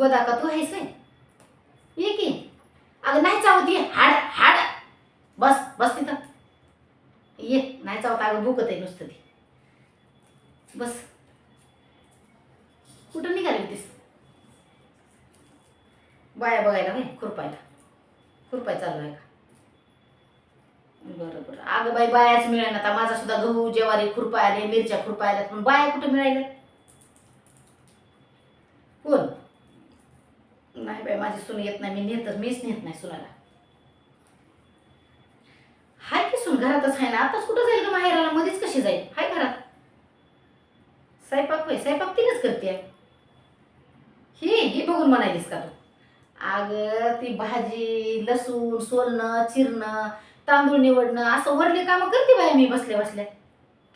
गोदा का तू आहेस ये की. अगं नाही चावत ये. हाड हाड. बस बस तिथं. ये नाही चावत. अगं बुकत आहे नुसतं ती. बस. कुठं निघाली तीस बाया बघायला नाही खुरपायला. खुरपाय चालू आहे का? बरं बरं. अगं बाई बायाच मिळेल आता माझा सुद्धा गहू ज्वारी खुरपायले मिरच्या खुरपायला पण बाया कुठं मिळायला नाही बाई माझी सून येत नाही मी नेतच मीच नेत नाही सुनाला. हाय की सून घरातच आहे ना? आताच कुठं जाईल का माहेराला? मध्येच कशी जाईल? हाय घरात. स्वयंपाक होय स्वयंपाक तिनेच करते ही ही बघून म्हणायलीस का तू? अगं ती भाजी लसूण सोलणं चिरणं तांदूळ निवडणं असं वरले कामं करते बाया मी बसल्या बसल्या.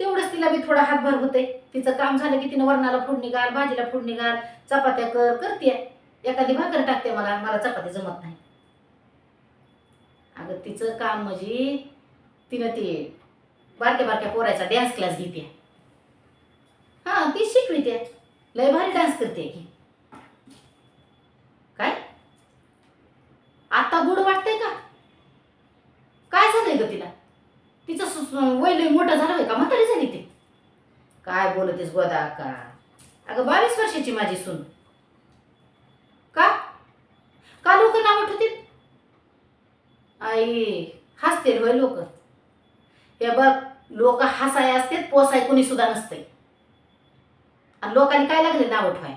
तेवढंच तिला बी थोडा हातभार होते तिचं काम झालं की तिनं वरणाला फोडणी घाल भाजीला फोडणी घाल चपात्या कर करते एखादी भाकर टाकते मला मला चपाती जमत नाही. अगं तिचं काम म्हणजे तिनं ते बारक्या बारक्या पोरायचा डॅन्स क्लास घेते. हा ती शिकवी ते लय भारी डान्स करते की. काय? आता गुड वाटतंय का? काय झालंय ग तिला? तिचं सु- वय लय मोठं झालं का? म्हातारी झाली ते. काय बोलतेस गोदा का अगं बावीस वर्षाची माझी सून का का लोक नाव ठेवतील बाई हसतील होय लोक. हे बघ लोक हसाय असते पोसाय कोणी सुद्धा नसते आणि लोकांनी काय लागले नाव ठेवाय?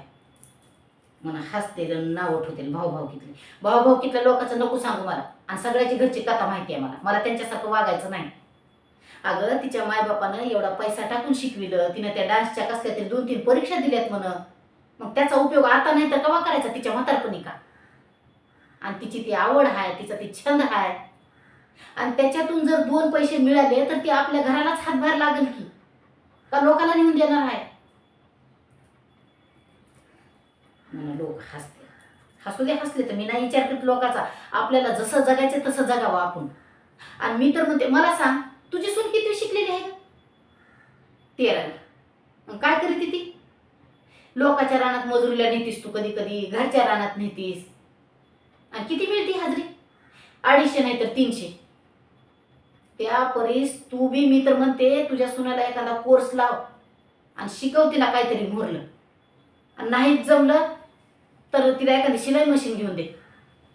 म्हणा हसतील नाव उठवतील भाऊ भाऊ कितले. भाऊ भाऊ कितल्या लोकांचं नको सांगू मला. आणि सगळ्याची घरची कथा माहिती आहे मला. मला त्यांच्यासारखं वागायचं नाही. अगं तिच्या मायबापानं एवढा पैसा टाकून शिकविलं. तिनं त्या डान्सच्या कसल्या तरी दोन तीन परीक्षा दिल्यात म्हण. मग त्याचा उपयोग आता नाही तर कवा करायचा? तिच्या म्हातारपणी का? आणि तिची ती आवड आहे तिचा ती छंद आहे आणि त्याच्यातून जर दोन पैसे मिळाले तर ते आपल्या घरालाच हातभार लागेल की. का लोकांना नेऊन देणार आहे? लोक हसते हसू दे हसले तर मी नाही विचार करत लोकाचा. आपल्याला जसं जगायचं तसं जगावं आपण. आणि मी तर म्हणते मला सांग तुझी सून किती शिकलेली आहे? तेरावी. काय करते ती लोकाच्या रानात मजुरीला नेतीस तू कधी कधी घरच्या रानात नेतीस. आणि किती मिळते हाजरी? अडीचशे नाही तर तीनशे. त्या परीस तू बी मी तर म्हणते तुझ्या सुनाला एखादा कोर्स लाव. आणि शिकव तिला काहीतरी मोरलं. आणि नाहीच जमलं तर तिला एखादी शिलाई मशीन घेऊन दे.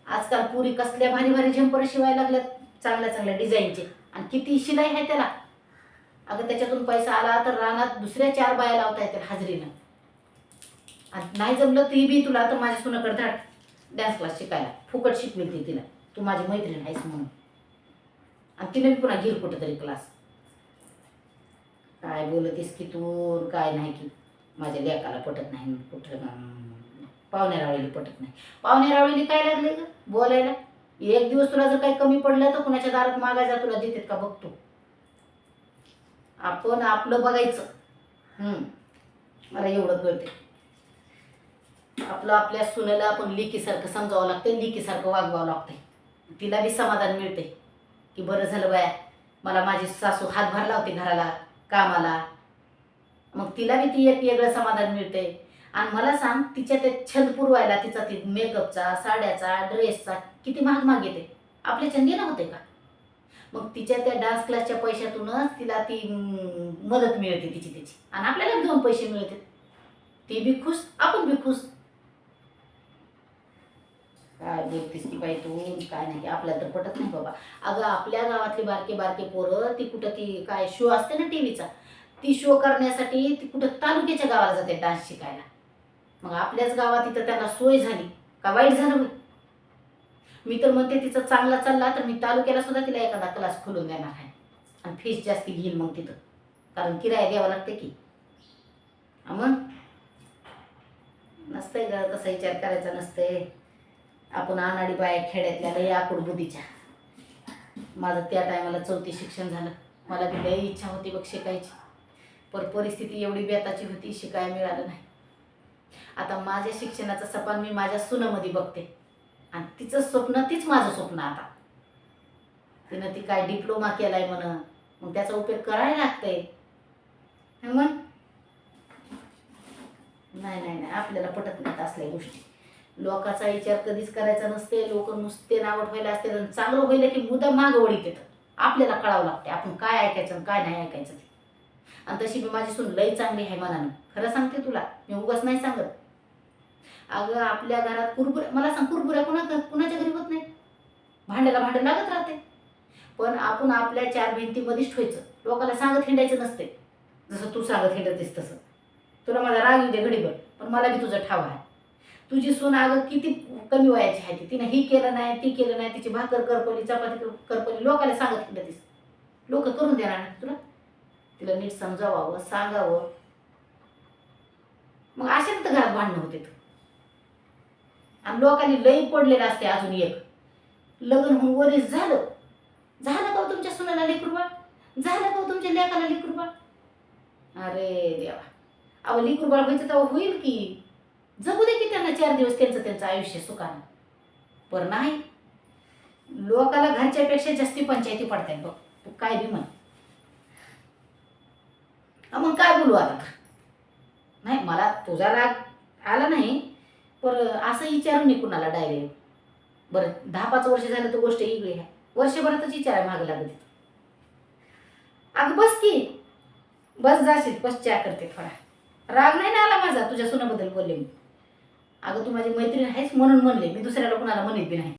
आजकाल पुरी कसल्या भारी भारी झंपर शिवायला लागल्यात चांगल्या चांगल्या डिझाईनचे आणि किती शिलाई आहे त्याला. अगं त्याच्यातून पैसा आला तर रानात दुसऱ्या चार बाया लावता येतील हाजरीनं. आणि नाही जमलं ती बी तुला तर माझ्या सुनाकडे धाड. डान्स क्लास शिकायला. फुकट शिकवेल ती तिला. तू माझी मैत्रीण आहेस म्हणून. आणि तिने पुन्हा घेईल कुठं तरी क्लास काय बोलतेस की तू? काय नाही की. माझ्या लेकाला पटत नाही कुठं अं, पाहुण्या रावळीला पटत नाही. पाहुण्या रावळीला काय लागले ग? बोलायला? एक दिवस तुला जर काही कमी पडलं तर कुणाच्या दारात मागायचा तुला देतात का? बघतो. आपण आपलं बघायचं. मला एवढं कळते आपलं आपल्या सुनेला आपण लिकीसारखं समजावं लागतं लिकीसारखं वागवावं लागतंय. तिला बी समाधान मिळते की बरं झालं बाया मला माझी सासू हातभार लावते घराला कामाला. मग तिला बी ती एक वेगळं समाधान मिळते. आणि मला सांग तिच्या ते छंद पुरवायला तिचा ती मेकअपचा साड्याचा ड्रेसचा किती महाग माग येते आपल्या छंदी नव्हते होते का? मग तिच्या त्या डान्स क्लासच्या पैशातूनच तिला ती मदत मिळते तिची तिची. आणि आपल्याला दोन पैसे मिळते. ती बी खुश आपण बी खुश. काय बोलतीस की बाई तू? काय नाही आपल्याला तर पटत नाही बाबा. अगं आपल्या गावातली बारके बारके पोरं ती कुठं ती काय शो असते ना टीव्हीचा ती शो करण्यासाठी ती कुठं तालुक्याच्या गावाला जाते डान्स शिकायला. मग आपल्याच गावात इथं त्यांना सोय झाली. का वाईट झालं मी तर म्हणते तिचं चांगला चालला तर मी तालुक्याला सुद्धा तिला एखादा क्लास खोलून देणार आहे. आणि फीस जास्ती घेईल मग तिथं. कारण किराया द्यावा लागते की. मग? नसतंय ग तसा विचार करायचा नसतंय. आपण अनाडी बाया खेड्यातल्या लई आकुडबुद्धीच्या माझं त्या टायमाला चौथी शिक्षण झालं. मला ती लई इच्छा होती बघ शिकायची. पर परिस्थिती एवढी बेताची होती शिकायला मिळालं नाही. आता माझ्या शिक्षणाचं सपान मी माझ्या सुनामध्ये बघते. आणि तिचं स्वप्न तीच माझं स्वप्न आता. तिनं ती काय डिप्लोमा केलाय म्हण मग त्याचा उपयोग करायला लागतंय. मग? नाही नाही नाही आपल्याला पटत नाहीत असल्या गोष्टी. लोकाचा विचार कधीच करायचा नसते लोक नुसते नावट व्हायला असते आणि चांगलं होईल की मुदम माग वळीत येतं आपल्याला कळावं लागते आपण काय ऐकायचं आणि काय नाही ऐकायचं ते. आणि तशी मी माझी सून लई चांगली आहे मनानं. खरं सांगते तुला मी उगाच नाही सांगत. अगं आपल्या घरात कुरबुऱ्या मला सांग कुरबुऱ्या कुणा कुणाच्या घरी होत नाही भांड्याला भांडं लागत राहते. पण आपण आपल्या चार भिंतीमध्येच ठेवायचं. लोकांना सांगत हिंडायचं नसते. जसं तू सांगत हिंडतेस तसं. तुला माझा राग येऊ दे घडीभर पण मला बी तुझं ठाव आहे. तुझी सून अगं किती कमी वयाची आहे ती. तिनं ही केलं नाही ती केलं नाही तिची भाकर करपली चपाती कर- करपली लोकांना सांगत हिंडतेस लोक करून देणार नाही तुला. तिला नीट समजावावं सांगावं. मग अशा तर घरात भांडणं होते आणि लोकांनी लई पडलेलं असते अजून एक. लग्न होऊन वरीस झालं. झालं का हो तुमच्या सुनाला लेकरुबा झालं का हो तुमच्या लेकाला लेकरुबा अरे देवा. अहो लेकरुबाळ व्हायचं म्हणजे तेव्हा होईल की? जगू दे की त्यांना चार दिवस त्यांचं त्यांचं आयुष्य सुखानं. पर नाही लोकाला घरच्यापेक्षा जास्ती पंचायती पडतात बघ. तू काय बी म्हण. मग काय बोलू आता? नाही मला तुझा राग आला नाही पर असं विचारून नाही कुणाला डायरेक्ट बरं दहा पाच वर्ष झालं तर गोष्ट वेगळी आहे. वर्षभरातच विचारायला माग लागत अगं बस की. बस जाशील बस चहा करते थोडा. राग नाही ना आला माझा? तुझ्या सुनाबद्दल बोलले मी. अगं तू माझी मैत्रीण आहेस म्हणून म्हणले. मी दुसऱ्याला कुणाला म्हणत बी नाही.